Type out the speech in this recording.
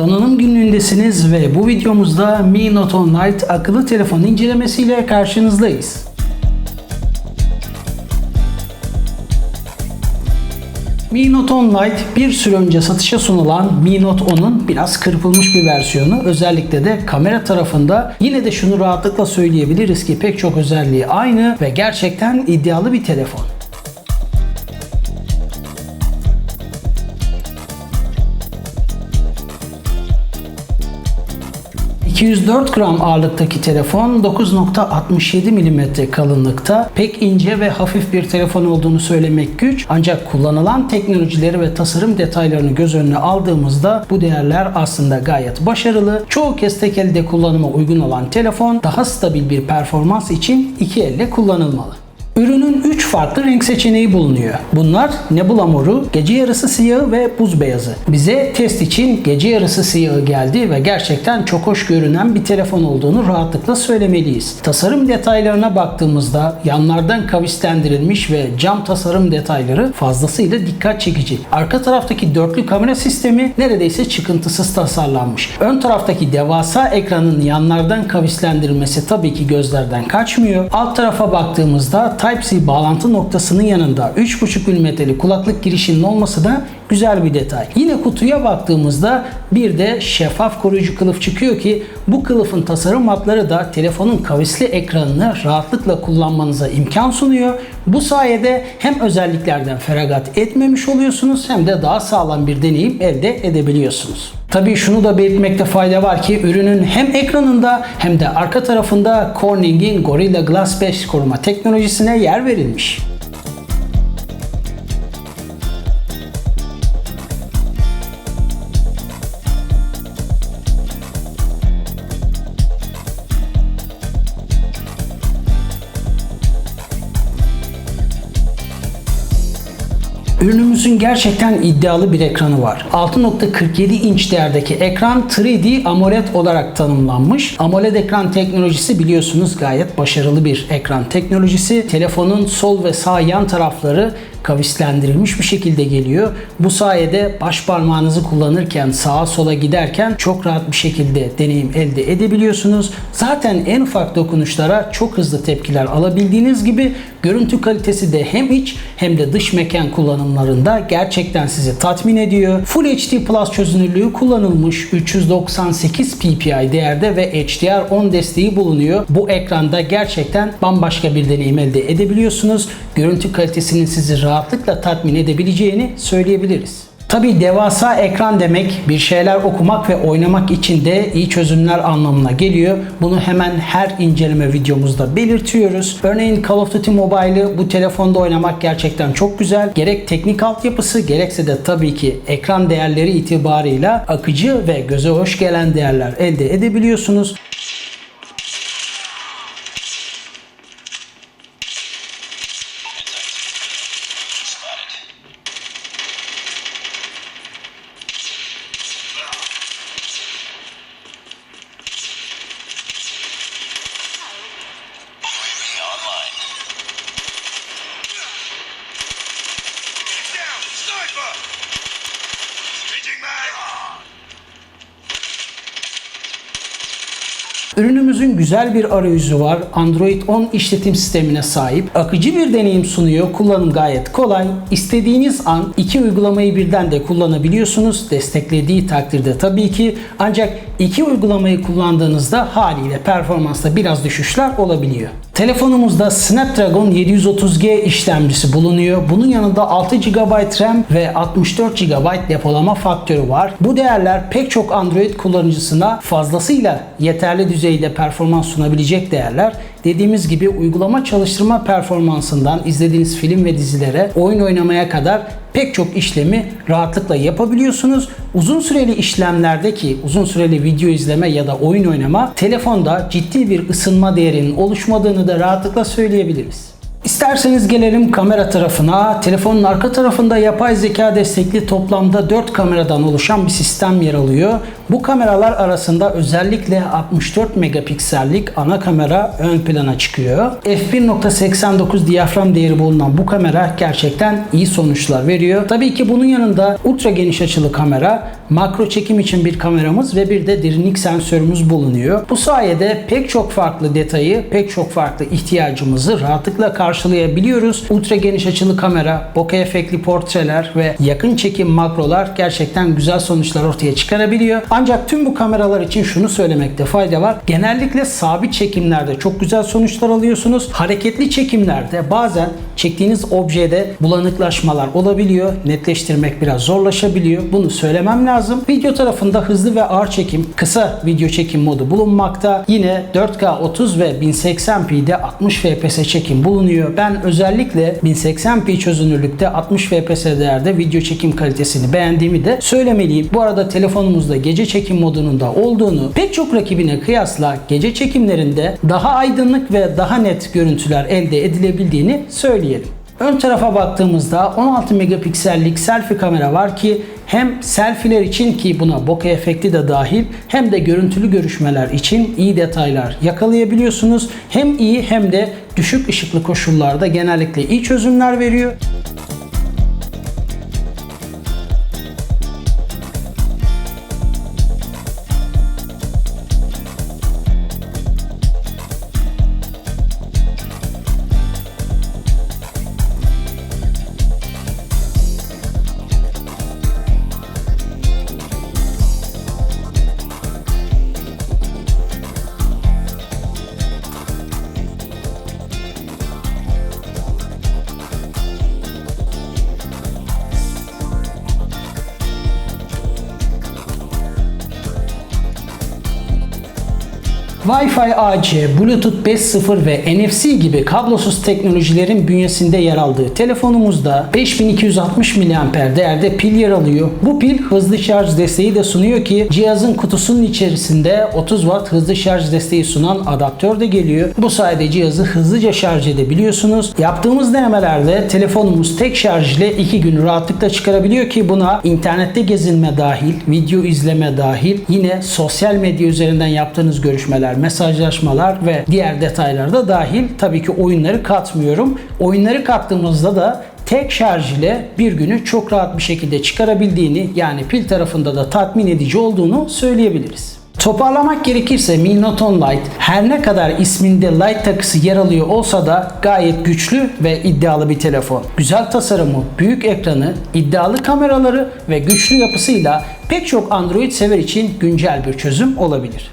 Donanım günlüğündesiniz ve bu videomuzda Mi Note 10 Lite akıllı telefon incelemesiyle karşınızdayız. Mi Note 10 Lite bir süre önce satışa sunulan Mi Note 10'un biraz kırpılmış bir versiyonu. Özellikle de kamera tarafında yine de şunu rahatlıkla söyleyebiliriz ki pek çok özelliği aynı ve gerçekten iddialı bir telefon. 204 gram ağırlıktaki telefon 9.67 mm kalınlıkta pek ince ve hafif bir telefon olduğunu söylemek güç ancak kullanılan teknolojileri ve tasarım detaylarını göz önüne aldığımızda bu değerler aslında gayet başarılı. Çoğu kez tek elde kullanıma uygun olan telefon daha stabil bir performans için iki elle kullanılmalı. Ürünün 3 farklı renk seçeneği bulunuyor. Bunlar nebula moru, gece yarısı siyahı ve buz beyazı. Bize test için gece yarısı siyahı geldi ve gerçekten çok hoş görünen bir telefon olduğunu rahatlıkla söylemeliyiz. Tasarım detaylarına baktığımızda yanlardan kavislendirilmiş ve cam tasarım detayları fazlasıyla dikkat çekici. Arka taraftaki dörtlü kamera sistemi neredeyse çıkıntısız tasarlanmış. Ön taraftaki devasa ekranın yanlardan kavislendirilmesi tabii ki gözlerden kaçmıyor. Alt tarafa baktığımızda Type-C bağlantı noktasının yanında 3.5 mm'lik kulaklık girişinin olması da güzel bir detay. Yine kutuya baktığımızda bir de şeffaf koruyucu kılıf çıkıyor ki bu kılıfın tasarım hatları da telefonun kavisli ekranını rahatlıkla kullanmanıza imkan sunuyor. Bu sayede hem özelliklerden feragat etmemiş oluyorsunuz hem de daha sağlam bir deneyim elde edebiliyorsunuz. Tabii şunu da belirtmekte fayda var ki ürünün hem ekranında hem de arka tarafında Corning'in Gorilla Glass 5 koruma teknolojisine yer verilmiş. Ürünümüzün gerçekten iddialı bir ekranı var. 6.47 inç değerdeki ekran 3D AMOLED olarak tanımlanmış. AMOLED ekran teknolojisi biliyorsunuz gayet başarılı bir ekran teknolojisi. Telefonun sol ve sağ yan tarafları kavislendirilmiş bir şekilde geliyor. Bu sayede baş parmağınızı kullanırken sağa sola giderken çok rahat bir şekilde deneyim elde edebiliyorsunuz. Zaten en ufak dokunuşlara çok hızlı tepkiler alabildiğiniz gibi görüntü kalitesi de hem iç hem de dış mekan kullanımlarında gerçekten sizi tatmin ediyor. Full HD Plus çözünürlüğü kullanılmış 398 ppi değerde ve HDR10 desteği bulunuyor. Bu ekranda gerçekten bambaşka bir deneyim elde edebiliyorsunuz. Görüntü kalitesinin sizi rahatlıkla tatmin edebileceğini söyleyebiliriz. Tabi devasa ekran demek bir şeyler okumak ve oynamak için de iyi çözümler anlamına geliyor. Bunu hemen her inceleme videomuzda belirtiyoruz. Örneğin Call of Duty Mobile'ı bu telefonda oynamak gerçekten çok güzel. Gerek teknik altyapısı gerekse de tabii ki ekran değerleri itibarıyla akıcı ve göze hoş gelen değerler elde edebiliyorsunuz. Ürünümüzün güzel bir arayüzü var. Android 10 işletim sistemine sahip. Akıcı bir deneyim sunuyor. Kullanım gayet kolay. İstediğiniz an iki uygulamayı birden de kullanabiliyorsunuz. Desteklediği takdirde tabii ki. Ancak iki uygulamayı kullandığınızda haliyle performansta biraz düşüşler olabiliyor. Telefonumuzda Snapdragon 730G işlemcisi bulunuyor. Bunun yanında 6 GB RAM ve 64 GB depolama faktörü var. Bu değerler pek çok Android kullanıcısına fazlasıyla yeterli düzeyde performans sunabilecek değerler. Dediğimiz gibi uygulama çalıştırma performansından izlediğiniz film ve dizilere, oyun oynamaya kadar pek çok işlemi rahatlıkla yapabiliyorsunuz. Uzun süreli işlemlerdeki uzun süreli video izleme ya da oyun oynama telefonda ciddi bir ısınma değerinin oluşmadığını da rahatlıkla söyleyebiliriz. İsterseniz gelelim kamera tarafına. Telefonun arka tarafında yapay zeka destekli toplamda 4 kameradan oluşan bir sistem yer alıyor. Bu kameralar arasında özellikle 64 megapiksellik ana kamera ön plana çıkıyor. f1.89 diyafram değeri bulunan bu kamera gerçekten iyi sonuçlar veriyor. Tabii ki bunun yanında ultra geniş açılı kamera, makro çekim için bir kameramız ve bir de derinlik sensörümüz bulunuyor. Bu sayede pek çok farklı detayı, pek çok farklı ihtiyacımızı rahatlıkla karşılayabiliyoruz. Ultra geniş açılı kamera, bokeh efektli portreler ve yakın çekim makrolar gerçekten güzel sonuçlar ortaya çıkarabiliyor. Ancak tüm bu kameralar için şunu söylemekte fayda var. Genellikle sabit çekimlerde çok güzel sonuçlar alıyorsunuz. Hareketli çekimlerde bazen çektiğiniz objede bulanıklaşmalar olabiliyor. Netleştirmek biraz zorlaşabiliyor. Bunu söylemem lazım. Video tarafında hızlı ve ağır çekim, kısa video çekim modu bulunmakta. Yine 4K 30 ve 1080p'de 60 fps çekim bulunuyor. Ben özellikle 1080p çözünürlükte 60 fps değerde video çekim kalitesini beğendiğimi de söylemeliyim. Bu arada telefonumuzda gece çekim modunun da olduğunu, pek çok rakibine kıyasla gece çekimlerinde daha aydınlık ve daha net görüntüler elde edilebildiğini söyleyelim. Ön tarafa baktığımızda 16 megapiksellik selfie kamera var ki hem selfie'ler için ki buna bokeh efekti de dahil hem de görüntülü görüşmeler için iyi detaylar yakalayabiliyorsunuz. Hem iyi hem de düşük ışıklı koşullarda genellikle iyi çözümler veriyor. Wi-Fi AC, Bluetooth 5.0 ve NFC gibi kablosuz teknolojilerin bünyesinde yer aldığı telefonumuzda 5260 mAh değerde pil yer alıyor. Bu pil hızlı şarj desteği de sunuyor ki cihazın kutusunun içerisinde 30 Watt hızlı şarj desteği sunan adaptör de geliyor. Bu sayede cihazı hızlıca şarj edebiliyorsunuz. Yaptığımız denemelerde telefonumuz tek şarj ile 2 gün rahatlıkla çıkarabiliyor ki buna internette gezinme dahil, video izleme dahil, yine sosyal medya üzerinden yaptığınız görüşmeler, mesajlaşmalar ve diğer detaylar da dahil. Tabii ki oyunları katmıyorum. Oyunları kattığımızda da tek şarj ile bir günü çok rahat bir şekilde çıkarabildiğini yani pil tarafında da tatmin edici olduğunu söyleyebiliriz. Toparlamak gerekirse Mi Note 10 Lite her ne kadar isminde Lite takısı yer alıyor olsa da gayet güçlü ve iddialı bir telefon. Güzel tasarımı, büyük ekranı, iddialı kameraları ve güçlü yapısıyla pek çok Android sever için güncel bir çözüm olabilir.